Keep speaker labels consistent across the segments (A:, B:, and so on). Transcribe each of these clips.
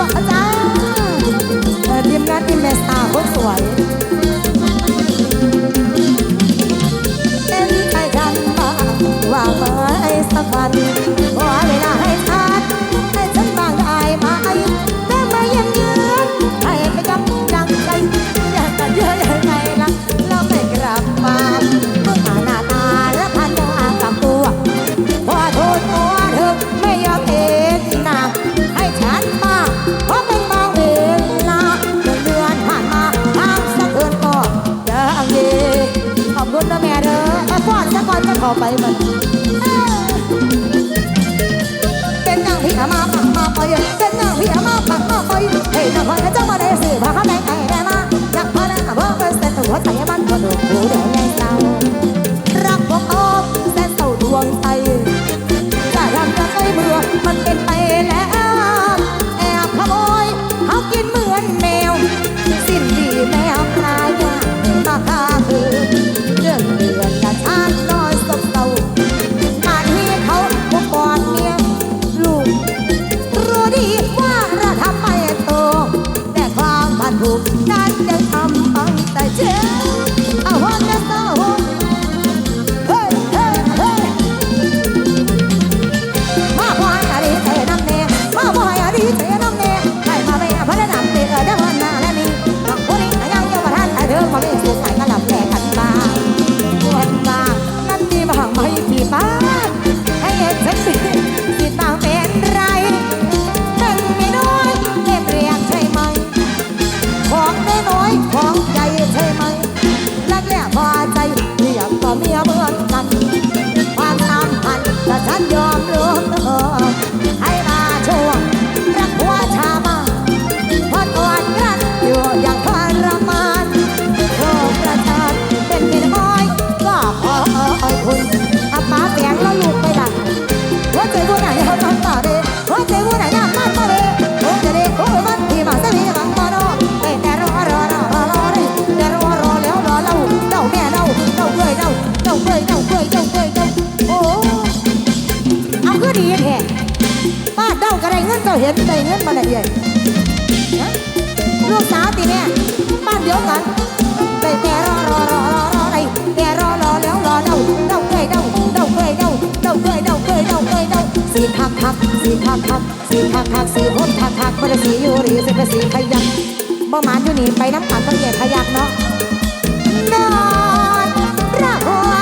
A: บอกอาจารย์ทีมงานทีมแมสตาร์คนสวย ต่อไปมันเป็นนางพี่อามาปักมาปอยเป็นนางพี่อามาปักมาปอยเฮ้ยนางคอยเจ้ามาได้สิพาเขาแม่ไก่แม่มาอยากพอแล้วกับพ่อเป็นเส้นตัวใจมันก็ดูดูเดี๋ยวใหญ่เศร้ารักพวกอ้อมเส้นเศร้าดวงใจจะทำจะให้เมื่อมันเป็นไปแล้วแอบขโมยเขากินเหมือนแมวสิ้นดีแมวา ป้าเสียงแล้วลูกไปดักหัวใจผู้ไหนเขาทำต่อเดหัวใจผู้ไหนน่ามันต่อเดโอ้จะเดโอ้มันที่มาเสียมันต่อโดเอ้แต่รอรอรอรอรอเลยแต่รอรอแล้วรอเล่าเล่าแม่เล่าเล่าเกยเล่าเล่าเกยเล่าเกยเล่าเกยเล่าโอ้เอาคือดีแท้ป้าเด้าก็ได้เงินเจ้าเห็นได้เงินมาได้ใหญ่ลูกสาวตีเนี่ย สีทักทักสีทักทักสีผมทักทักบ่ได้สีอยู่หรือสิเป็นสีขยักบ่หมานอยู่นี่ไปน้ำกันต้องแยกขยักเนาะนอนรักหัว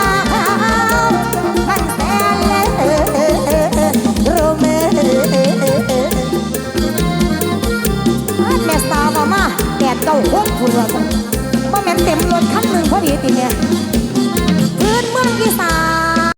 A: มันแสนเลยรู้ไหมแม่สาวมามาแดดเก้าคนพุ่นว่าซั่นบ่แม่นเต็มรถคันหนึ่งพอดีติเนี่ยพื้นเมืองอีสาน